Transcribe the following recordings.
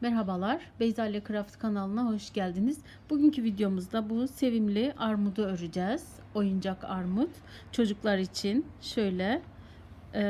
Merhabalar, Beyza Craft kanalına hoş geldiniz. Bugünkü videomuzda bu sevimli armudu öreceğiz. Oyuncak armut. Çocuklar için şöyle. Ee,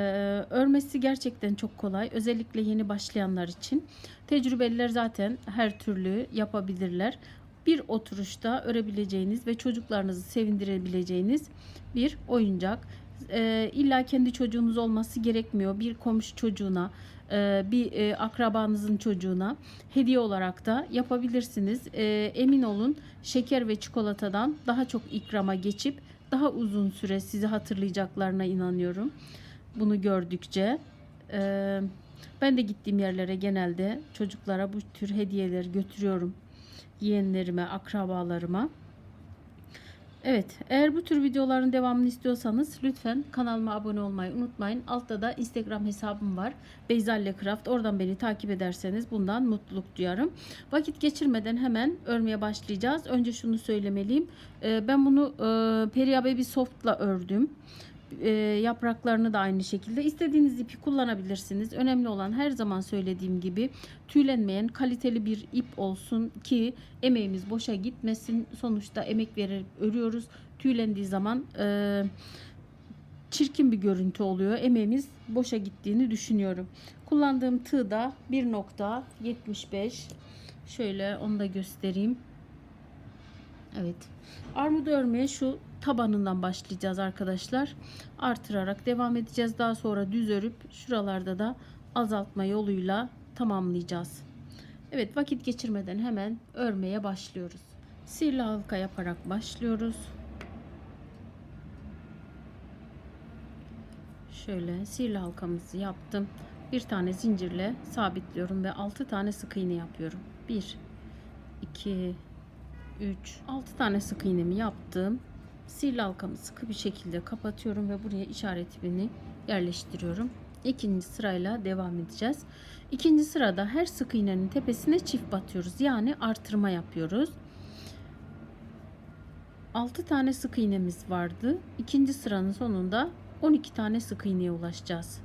örmesi gerçekten çok kolay. Özellikle yeni başlayanlar için. Tecrübeliler zaten her türlü yapabilirler. Bir oturuşta örebileceğiniz ve çocuklarınızı sevindirebileceğiniz bir oyuncak. Ee, illa kendi çocuğunuz olması gerekmiyor. Bir komşu çocuğuna, e, bir e, akrabanızın çocuğuna hediye olarak da yapabilirsiniz. E, Emin olun şeker ve çikolatadan daha çok ikrama geçip daha uzun süre sizi hatırlayacaklarına inanıyorum. Bunu gördükçe. E, Ben de gittiğim yerlere genelde çocuklara bu tür hediyeleri götürüyorum. Yeğenlerime, akrabalarıma. Evet, eğer bu tür videoların devamını istiyorsanız lütfen kanalıma abone olmayı unutmayın. Altta da Instagram hesabım var. Beyzalle Craft. Oradan beni takip ederseniz bundan mutluluk duyarım. Vakit geçirmeden hemen örmeye başlayacağız. Önce şunu söylemeliyim. Ee, Ben bunu e, Peria Baby Soft'la ördüm. E, yapraklarını da aynı şekilde. İstediğiniz ipi kullanabilirsiniz. Önemli olan her zaman söylediğim gibi tüylenmeyen kaliteli bir ip olsun ki emeğimiz boşa gitmesin. Sonuçta emek verip örüyoruz. Tüylendiği zaman e, çirkin bir görüntü oluyor. Emeğimiz boşa gittiğini düşünüyorum. Kullandığım tığ da 1.75 şöyle onu da göstereyim. Evet. Armudu örmeye şu tabanından başlayacağız arkadaşlar. Artırarak devam edeceğiz. Daha sonra düz örüp şuralarda da azaltma yoluyla tamamlayacağız. Evet vakit geçirmeden hemen örmeye başlıyoruz. Sihirli halka yaparak başlıyoruz. Şöyle sihirli halkamızı yaptım. Bir tane zincirle sabitliyorum ve 6 tane sık iğne yapıyorum. 1 2 3 6 tane sık iğnemi yaptım. Sihirli halkamı sıkı bir şekilde kapatıyorum ve buraya işaret ipini yerleştiriyorum. İkinci sırayla devam edeceğiz. İkinci sırada her sık iğnenin tepesine çift batıyoruz. Yani artırma yapıyoruz. 6 tane sık iğnemiz vardı. İkinci sıranın sonunda 12 tane sık iğneye ulaşacağız.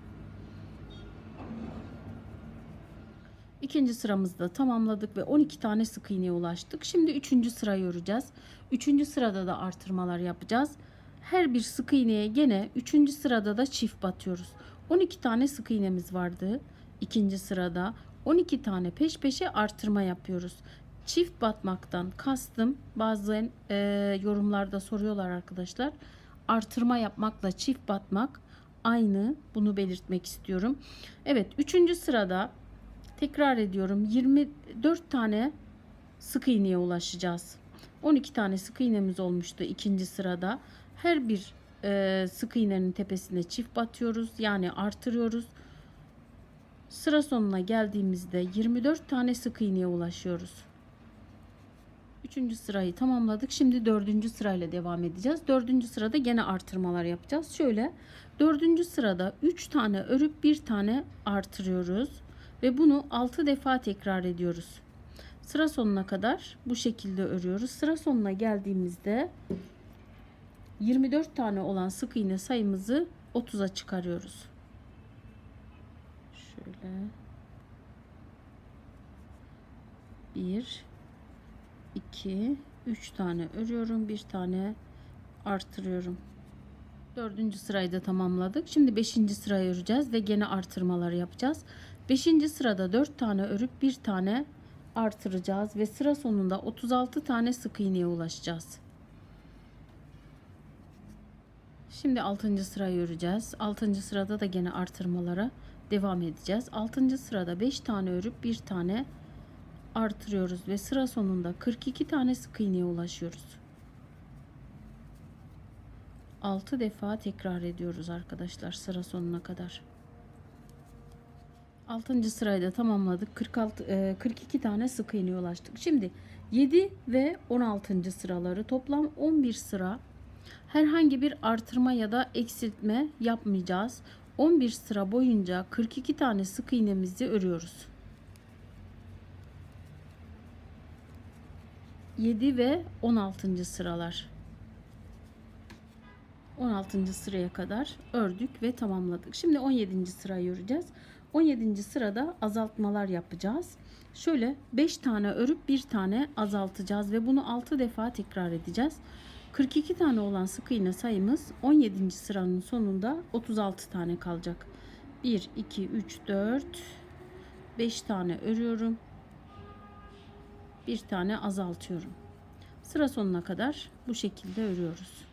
İkinci sıramızda tamamladık ve 12 tane sık iğneye ulaştık. Şimdi üçüncü sırayı öreceğiz. Üçüncü sırada da artırmalar yapacağız. Her bir sık iğneye gene üçüncü sırada da çift batıyoruz. 12 tane sık iğnemiz vardı. ikinci sırada 12 tane peş peşe artırma yapıyoruz. Çift batmaktan kastım bazen e, yorumlarda soruyorlar arkadaşlar. Artırma yapmakla çift batmak aynı bunu belirtmek istiyorum. Evet üçüncü sırada tekrar ediyorum 24 tane sık iğneye ulaşacağız. 12 tane sık iğnemiz olmuştu ikinci sırada. Her bir e, sık iğnenin tepesine çift batıyoruz. Yani artırıyoruz. Sıra sonuna geldiğimizde 24 tane sık iğneye ulaşıyoruz. Üçüncü sırayı tamamladık. Şimdi dördüncü sırayla devam edeceğiz. Dördüncü sırada gene artırmalar yapacağız. Şöyle dördüncü sırada 3 tane örüp bir tane artırıyoruz. Ve bunu 6 defa tekrar ediyoruz. Sıra sonuna kadar bu şekilde örüyoruz. Sıra sonuna geldiğimizde 24 tane olan sık iğne sayımızı 30'a çıkarıyoruz. Şöyle 1 2 3 tane örüyorum. Bir tane artırıyorum. Dördüncü sırayı da tamamladık. Şimdi beşinci sırayı öreceğiz ve gene artırmalar yapacağız. Beşinci sırada dört tane örüp bir tane artıracağız ve sıra sonunda 36 tane sık iğneye ulaşacağız. Şimdi 6. sırayı öreceğiz. 6. sırada da gene artırmalara devam edeceğiz. 6. sırada 5 tane örüp bir tane artırıyoruz ve sıra sonunda 42 tane sık iğneye ulaşıyoruz. 6 defa tekrar ediyoruz arkadaşlar sıra sonuna kadar. 6. sırayı tamamladık. 46 e, 42 tane sık iğneye ulaştık. Şimdi 7 ve 16. sıraları toplam 11 sıra herhangi bir artırma ya da eksiltme yapmayacağız. 11 sıra boyunca 42 tane sık iğnemizi örüyoruz. 7 ve 16. sıralar. 16. sıraya kadar ördük ve tamamladık. Şimdi 17. sırayı öreceğiz. 17. sırada azaltmalar yapacağız. Şöyle 5 tane örüp bir tane azaltacağız ve bunu 6 defa tekrar edeceğiz. 42 tane olan sık iğne sayımız 17. sıranın sonunda 36 tane kalacak. 1 2 3 4 5 tane örüyorum. Bir tane azaltıyorum. Sıra sonuna kadar bu şekilde örüyoruz.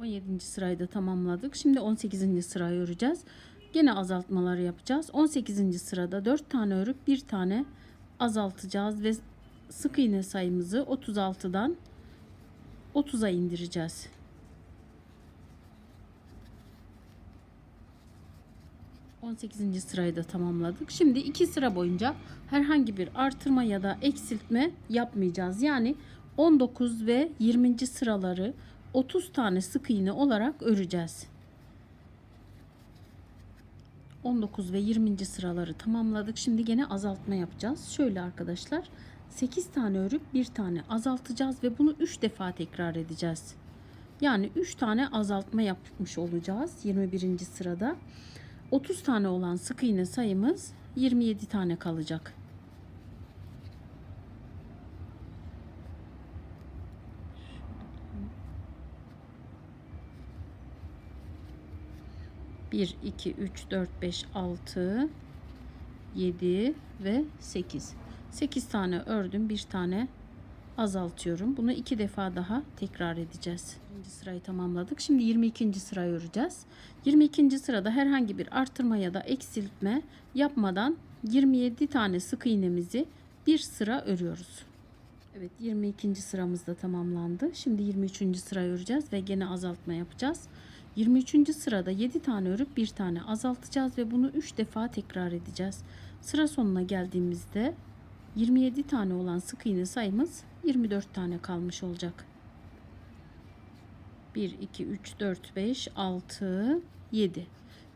17. sırayı da tamamladık. Şimdi 18. sırayı öreceğiz. Gene azaltmalar yapacağız. 18. sırada 4 tane örüp bir tane azaltacağız ve sık iğne sayımızı 36'dan 30'a indireceğiz. On sekizinci sırayı da tamamladık. Şimdi iki sıra boyunca herhangi bir artırma ya da eksiltme yapmayacağız. Yani 19 ve 20. sıraları 30 tane sık iğne olarak öreceğiz. 19 ve 20. sıraları tamamladık. Şimdi gene azaltma yapacağız. Şöyle arkadaşlar 8 tane örüp bir tane azaltacağız ve bunu 3 defa tekrar edeceğiz. Yani 3 tane azaltma yapmış olacağız 21. sırada. 30 tane olan sık iğne sayımız 27 tane kalacak. Bir, iki, üç, dört, beş, altı, yedi ve sekiz. Sekiz tane ördüm. Bir tane azaltıyorum. Bunu iki defa daha tekrar edeceğiz. Birinci sırayı tamamladık. Şimdi 22. sırayı öreceğiz. 22. sırada herhangi bir artırma ya da eksiltme yapmadan 27 tane sık iğnemizi bir sıra örüyoruz. Evet 22. sıramız da tamamlandı. Şimdi 23. sırayı öreceğiz ve gene azaltma yapacağız. 23. sırada 7 tane örüp bir tane azaltacağız ve bunu 3 defa tekrar edeceğiz. Sıra sonuna geldiğimizde 27 tane olan sık iğne sayımız 24 tane kalmış olacak. 1 2 3 4 5 6 7.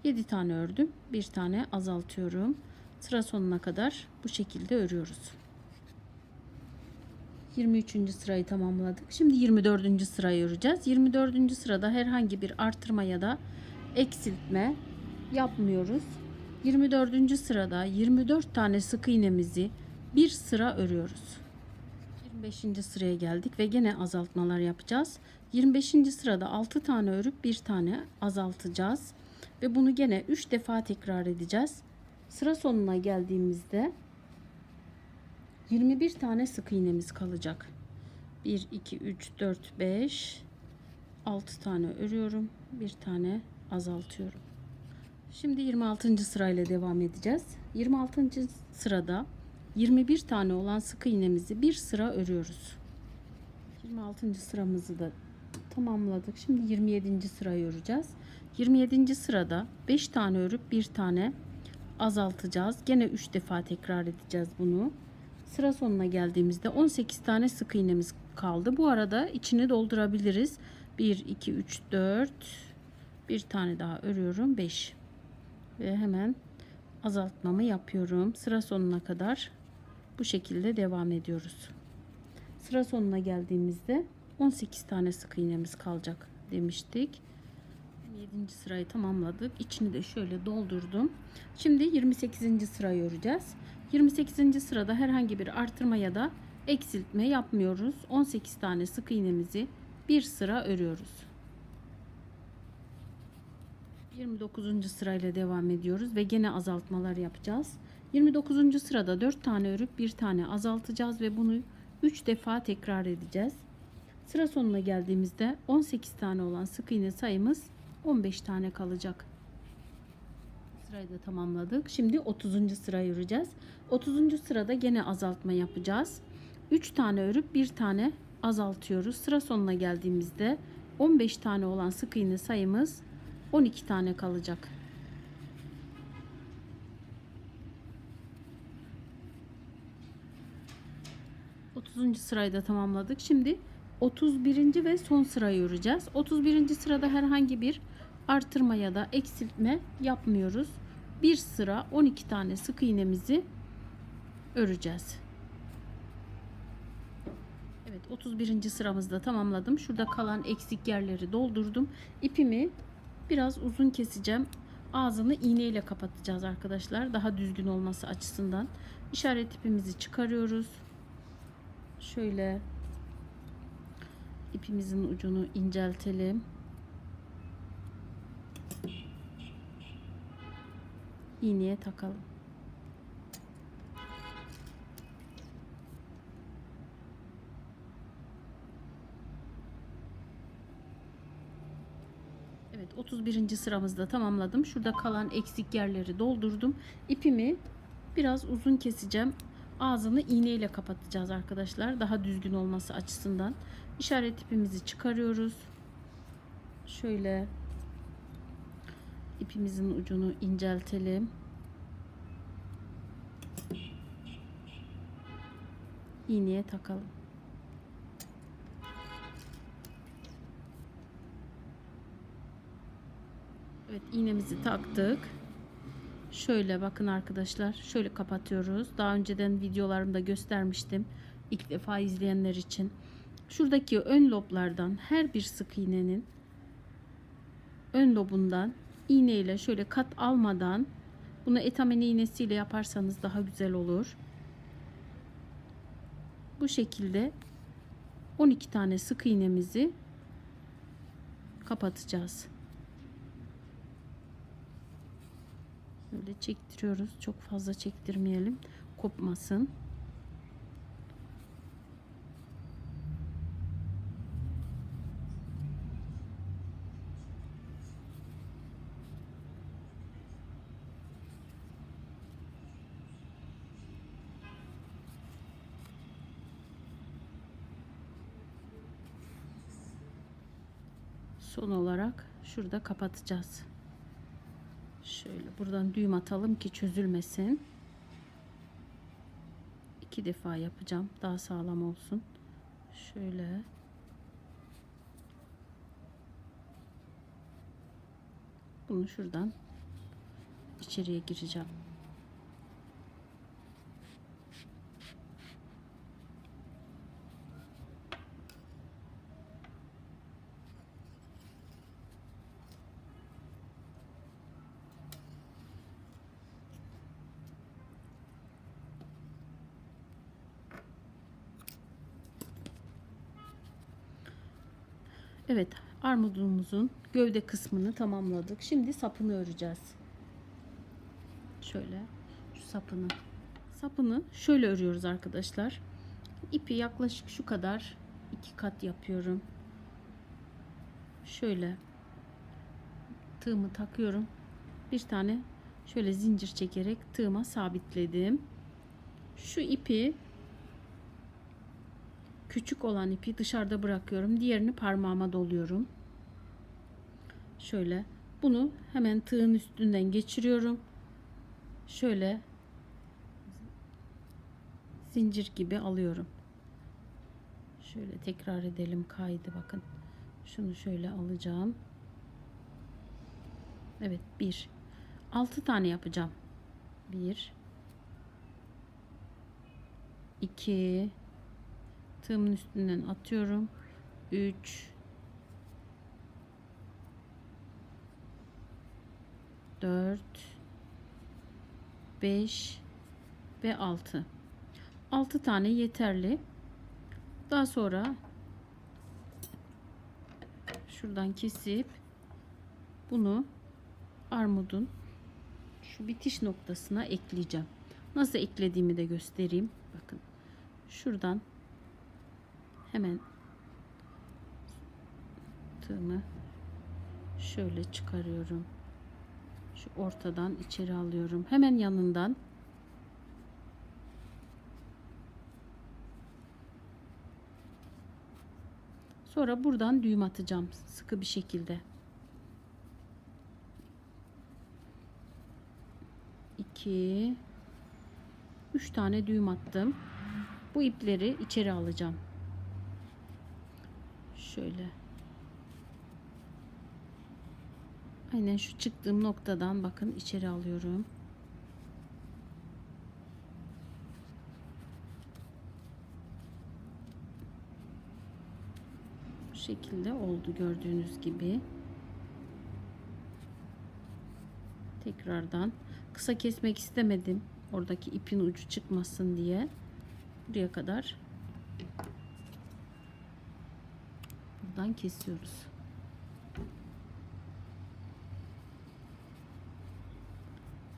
7 tane ördüm. Bir tane azaltıyorum. Sıra sonuna kadar bu şekilde örüyoruz. 23. sırayı tamamladık. Şimdi 24. sırayı öreceğiz. 24. sırada herhangi bir artırma ya da eksiltme yapmıyoruz. 24. sırada 24 tane sık iğnemizi bir sıra örüyoruz. 25. sıraya geldik ve gene azaltmalar yapacağız. 25. sırada 6 tane örüp bir tane azaltacağız ve bunu gene 3 defa tekrar edeceğiz. Sıra sonuna geldiğimizde 21 tane sık iğnemiz kalacak. 1 2 3 4 5 6 tane örüyorum. Bir tane azaltıyorum. Şimdi 26. sırayla devam edeceğiz. 26. sırada 21 tane olan sık iğnemizi bir sıra örüyoruz. 26. sıramızı da tamamladık. Şimdi 27. sırayı öreceğiz. 27. sırada 5 tane örüp bir tane azaltacağız. Gene 3 defa tekrar edeceğiz bunu. Sıra sonuna geldiğimizde 18 tane sık iğnemiz kaldı. Bu arada içini doldurabiliriz. 1 2 3 4 bir tane daha örüyorum. 5. Ve hemen azaltmamı yapıyorum. Sıra sonuna kadar bu şekilde devam ediyoruz. Sıra sonuna geldiğimizde 18 tane sık iğnemiz kalacak demiştik. 7. sırayı tamamladık. İçini de şöyle doldurdum. Şimdi 28. sırayı öreceğiz. 28. sırada herhangi bir artırma ya da eksiltme yapmıyoruz. 18 tane sık iğnemizi bir sıra örüyoruz. 29. sırayla devam ediyoruz ve gene azaltmalar yapacağız. 29. sırada 4 tane örüp bir tane azaltacağız ve bunu 3 defa tekrar edeceğiz. Sıra sonuna geldiğimizde 18 tane olan sık iğne sayımız 15 tane kalacak. Sırayı da tamamladık. Şimdi 30. sırayı öreceğiz. 30. sırada gene azaltma yapacağız. 3 tane örüp bir tane azaltıyoruz. Sıra sonuna geldiğimizde 15 tane olan sık iğne sayımız 12 tane kalacak. Otuzuncu sırayı da tamamladık. Şimdi 31. ve son sırayı öreceğiz. 31. sırada herhangi bir artırma ya da eksiltme yapmıyoruz. Bir sıra 12 tane sık iğnemizi öreceğiz. Evet 31. sıramızda tamamladım. Şurada kalan eksik yerleri doldurdum. İpimi biraz uzun keseceğim. ağzını iğneyle kapatacağız arkadaşlar. Daha düzgün olması açısından. İşaret ipimizi çıkarıyoruz. Şöyle ipimizin ucunu inceltelim. İğneye takalım. Evet 31. sıramızda tamamladım. Şurada kalan eksik yerleri doldurdum. İpimi biraz uzun keseceğim. Ağzını iğneyle kapatacağız arkadaşlar. Daha düzgün olması açısından. İşaret ipimizi çıkarıyoruz. Şöyle ipimizin ucunu inceltelim. İğneye takalım. Evet iğnemizi taktık. Şöyle bakın arkadaşlar. Şöyle kapatıyoruz. Daha önceden videolarımda göstermiştim. İlk defa izleyenler için. Şuradaki ön loblardan her bir sık iğnenin ön lobundan iğneyle şöyle kat almadan bunu etamene iğnesiyle yaparsanız daha güzel olur. Bu şekilde 12 tane sık iğnemizi kapatacağız. Böyle çektiriyoruz. Çok fazla çektirmeyelim. Kopmasın. Son olarak şurada kapatacağız. Şöyle buradan düğüm atalım ki çözülmesin. İki defa yapacağım. Daha sağlam olsun. Şöyle. Bunu şuradan içeriye gireceğim. Evet, armudumuzun gövde kısmını tamamladık. Şimdi sapını öreceğiz. Şöyle şu sapını. Sapını şöyle örüyoruz arkadaşlar. İpi yaklaşık şu kadar iki kat yapıyorum. Şöyle tığımı takıyorum. Bir tane şöyle zincir çekerek tığıma sabitledim. Şu ipi küçük olan ipi dışarıda bırakıyorum. Diğerini parmağıma doluyorum. Şöyle bunu hemen tığın üstünden geçiriyorum. Şöyle zincir gibi alıyorum. Şöyle tekrar edelim kaydı bakın. Şunu şöyle alacağım. Evet bir. Altı tane yapacağım. Bir. iki tığımın üstünden atıyorum. 3 4 5 ve 6 6 tane yeterli. Daha sonra şuradan kesip bunu armudun şu bitiş noktasına ekleyeceğim. Nasıl eklediğimi de göstereyim. Bakın şuradan hemen tığımı şöyle çıkarıyorum. Şu ortadan içeri alıyorum. Hemen yanından Sonra buradan düğüm atacağım sıkı bir şekilde. 2 3 tane düğüm attım. Bu ipleri içeri alacağım. Şöyle. Aynen şu çıktığım noktadan bakın içeri alıyorum. Bu şekilde oldu gördüğünüz gibi. tekrardan. Kısa kesmek istemedim. Oradaki ipin ucu çıkmasın diye. Buraya kadar buradan kesiyoruz.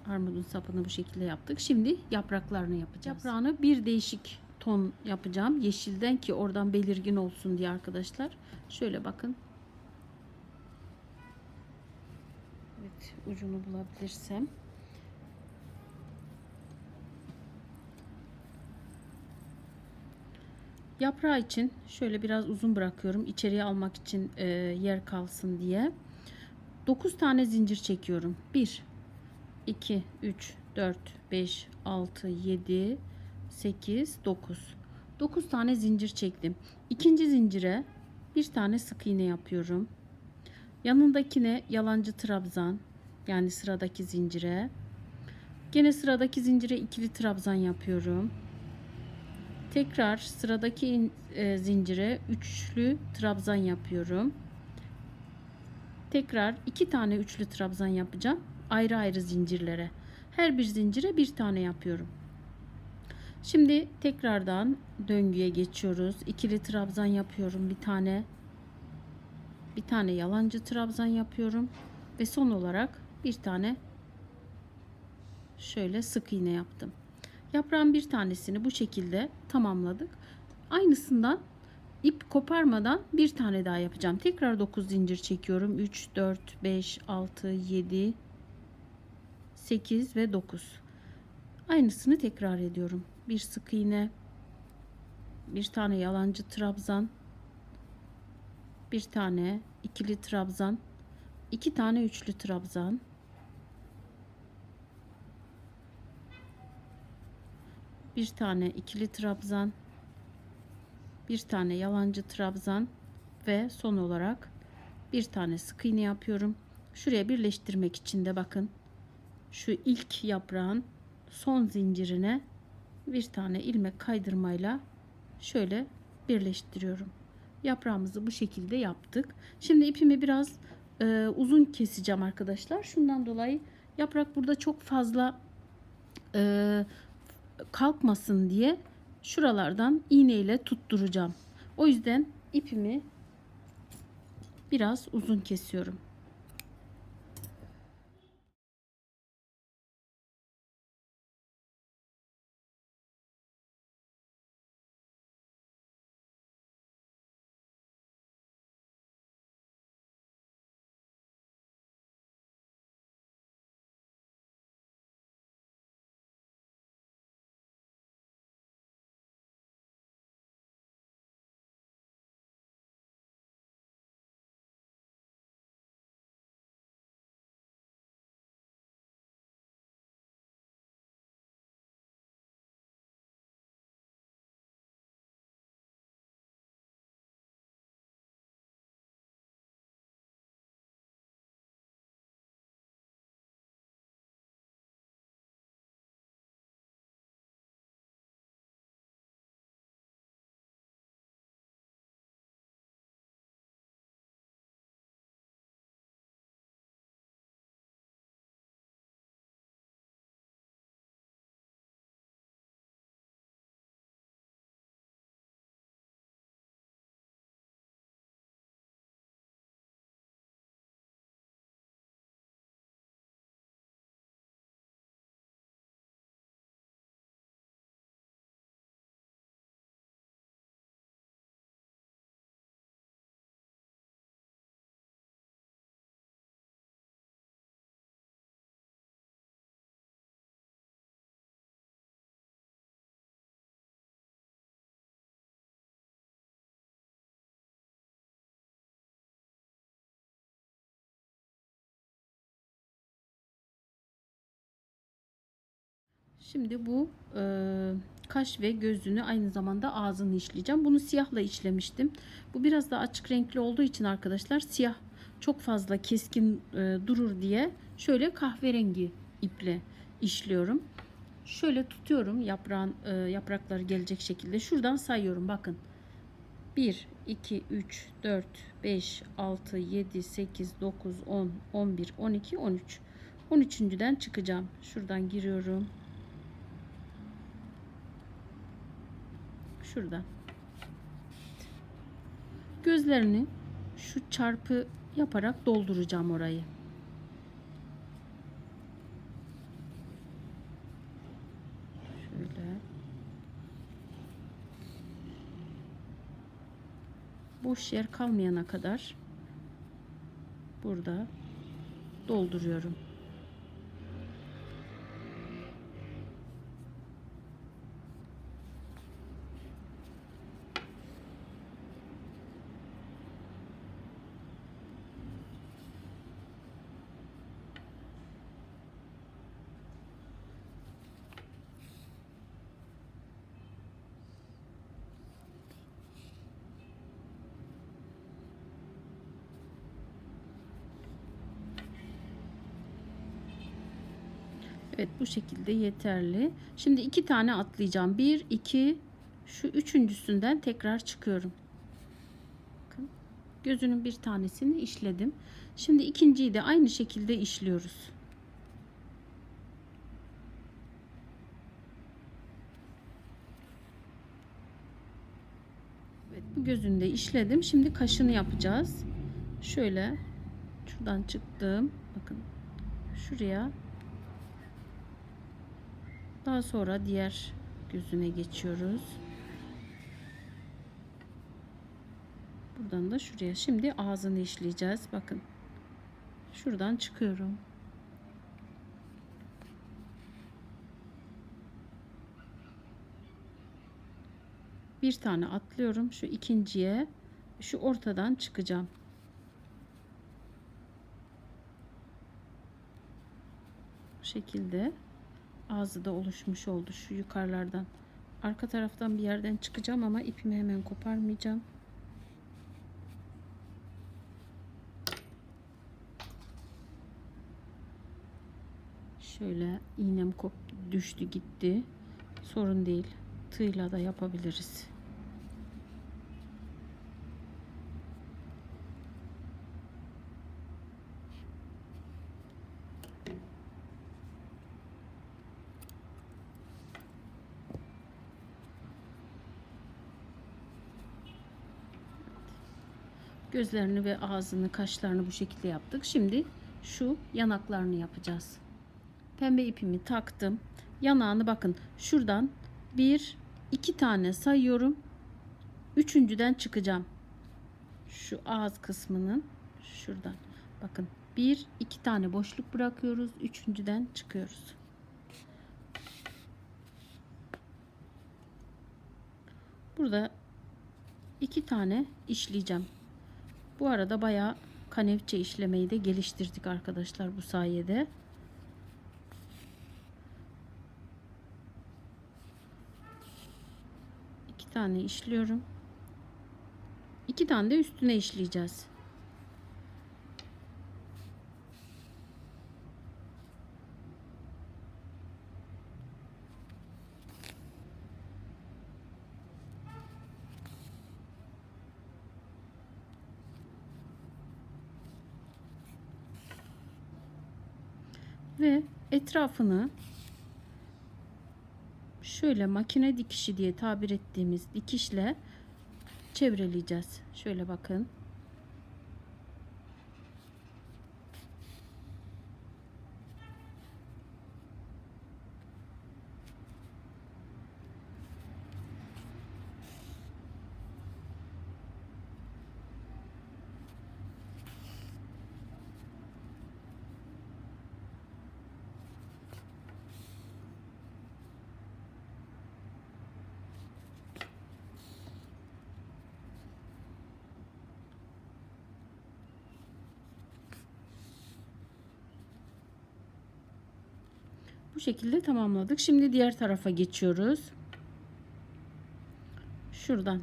Armudun sapını bu şekilde yaptık. Şimdi yapraklarını yapacağız. Yaprağını bir değişik ton yapacağım. Yeşilden ki oradan belirgin olsun diye arkadaşlar. Şöyle bakın. Evet ucunu bulabilirsem. Yaprağı için şöyle biraz uzun bırakıyorum. İçeriye almak için e, yer kalsın diye. 9 tane zincir çekiyorum. 1 2 3 4 5 6 7 8 9 9 tane zincir çektim. İkinci zincire bir tane sık iğne yapıyorum. Yanındakine yalancı trabzan yani sıradaki zincire. Gene sıradaki zincire ikili trabzan yapıyorum. Tekrar sıradaki e, zincire üçlü trabzan yapıyorum. Tekrar iki tane üçlü trabzan yapacağım. Ayrı ayrı zincirlere. Her bir zincire bir tane yapıyorum. Şimdi tekrardan döngüye geçiyoruz. İkili trabzan yapıyorum bir tane. Bir tane yalancı trabzan yapıyorum ve son olarak bir tane şöyle sık iğne yaptım. Yaprağın bir tanesini bu şekilde tamamladık. Aynısından ip koparmadan bir tane daha yapacağım. Tekrar 9 zincir çekiyorum. 3, 4, 5, 6, 7, 8 ve 9. Aynısını tekrar ediyorum. Bir sık iğne, bir tane yalancı trabzan, bir tane ikili trabzan, iki tane üçlü trabzan, bir tane ikili trabzan, bir tane yalancı trabzan ve son olarak bir tane sık iğne yapıyorum. Şuraya birleştirmek için de bakın şu ilk yaprağın son zincirine bir tane ilmek kaydırmayla şöyle birleştiriyorum. Yaprağımızı bu şekilde yaptık. Şimdi ipimi biraz e, uzun keseceğim arkadaşlar. Şundan dolayı yaprak burada çok fazla e, kalkmasın diye şuralardan iğneyle tutturacağım. O yüzden ipimi biraz uzun kesiyorum. Şimdi bu e, kaş ve gözünü aynı zamanda ağzını işleyeceğim. Bunu siyahla işlemiştim. Bu biraz daha açık renkli olduğu için arkadaşlar siyah çok fazla keskin e, durur diye şöyle kahverengi iple işliyorum. Şöyle tutuyorum yaprağın e, yaprakları gelecek şekilde. Şuradan sayıyorum bakın. 1, 2, 3, 4, 5, 6, 7, 8, 9, 10, 11, 12, 13. 13.den çıkacağım. Şuradan giriyorum. Şuradan. Gözlerini şu çarpı yaparak dolduracağım orayı. Şöyle. Boş yer kalmayana kadar burada dolduruyorum. Evet bu şekilde yeterli. Şimdi iki tane atlayacağım. Bir, iki, şu üçüncüsünden tekrar çıkıyorum. Bakın. Gözünün bir tanesini işledim. Şimdi ikinciyi de aynı şekilde işliyoruz. Evet bu gözünü de işledim. Şimdi kaşını yapacağız. Şöyle şuradan çıktım. Bakın şuraya daha sonra diğer gözüne geçiyoruz. Buradan da şuraya. Şimdi ağzını işleyeceğiz. Bakın. Şuradan çıkıyorum. Bir tane atlıyorum. Şu ikinciye şu ortadan çıkacağım. Bu şekilde ağzı da oluşmuş oldu şu yukarılardan. Arka taraftan bir yerden çıkacağım ama ipimi hemen koparmayacağım. Şöyle iğnem kop düştü gitti. Sorun değil. Tığla da yapabiliriz. Gözlerini ve ağzını, kaşlarını bu şekilde yaptık. Şimdi şu yanaklarını yapacağız. Pembe ipimi taktım. Yanağını bakın şuradan bir iki tane sayıyorum. Üçüncüden çıkacağım. Şu ağız kısmının şuradan. Bakın bir iki tane boşluk bırakıyoruz. Üçüncüden çıkıyoruz. Burada iki tane işleyeceğim. Bu arada bayağı kanevçe işlemeyi de geliştirdik arkadaşlar bu sayede. İki tane işliyorum. İki tane de üstüne işleyeceğiz. Ve etrafını şöyle makine dikişi diye tabir ettiğimiz dikişle çevreleyeceğiz. Şöyle bakın. Bu şekilde tamamladık. Şimdi diğer tarafa geçiyoruz. Şuradan.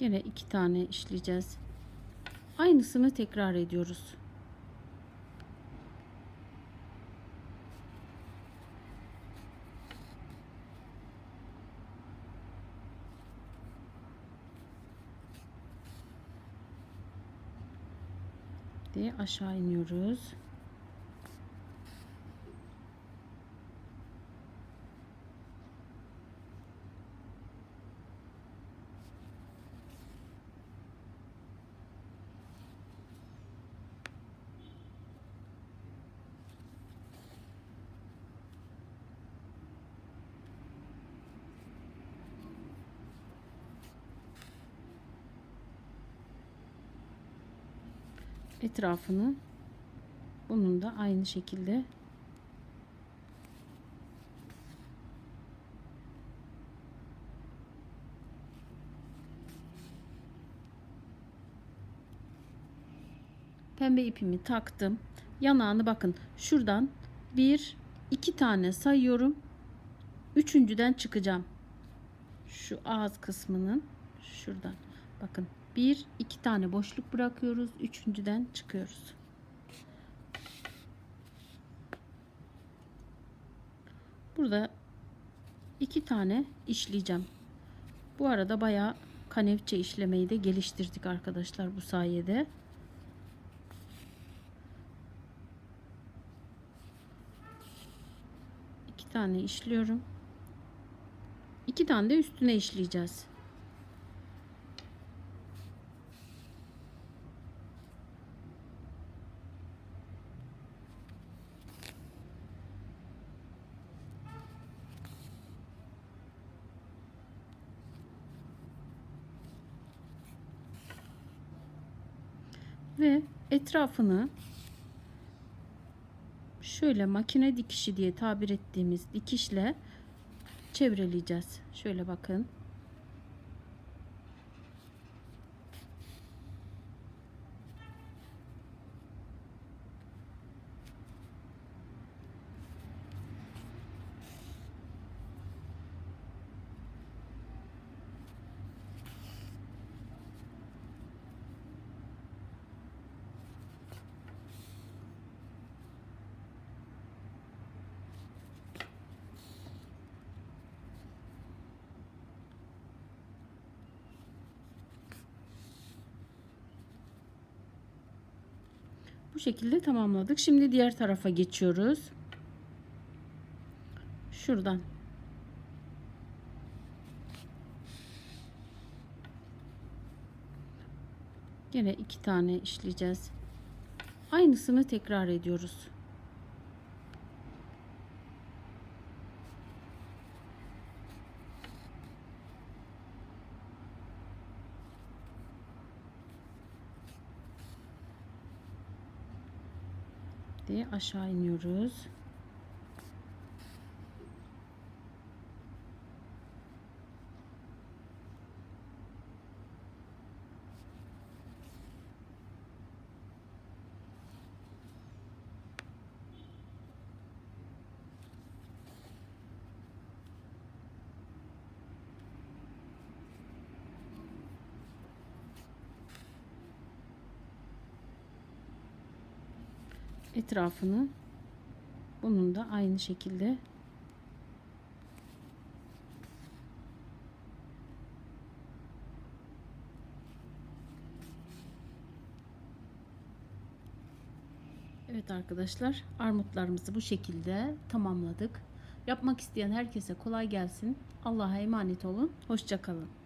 Yine iki tane işleyeceğiz. Aynısını tekrar ediyoruz. Diye aşağı iniyoruz. Etrafını bunun da aynı şekilde pembe ipimi taktım. Yanağını bakın şuradan bir iki tane sayıyorum. Üçüncüden çıkacağım. Şu ağız kısmının şuradan. Bakın bir iki tane boşluk bırakıyoruz. Üçüncüden çıkıyoruz. Burada iki tane işleyeceğim. Bu arada bayağı kanevçe işlemeyi de geliştirdik arkadaşlar bu sayede. İki tane işliyorum. İki tane de üstüne işleyeceğiz ve etrafını şöyle makine dikişi diye tabir ettiğimiz dikişle çevreleyeceğiz. Şöyle bakın. Şekilde tamamladık. Şimdi diğer tarafa geçiyoruz. Şuradan. Yine iki tane işleyeceğiz. Aynısını tekrar ediyoruz. Aşağı iniyoruz. Etrafını bunun da aynı şekilde Evet arkadaşlar armutlarımızı bu şekilde tamamladık. Yapmak isteyen herkese kolay gelsin. Allah'a emanet olun. Hoşçakalın.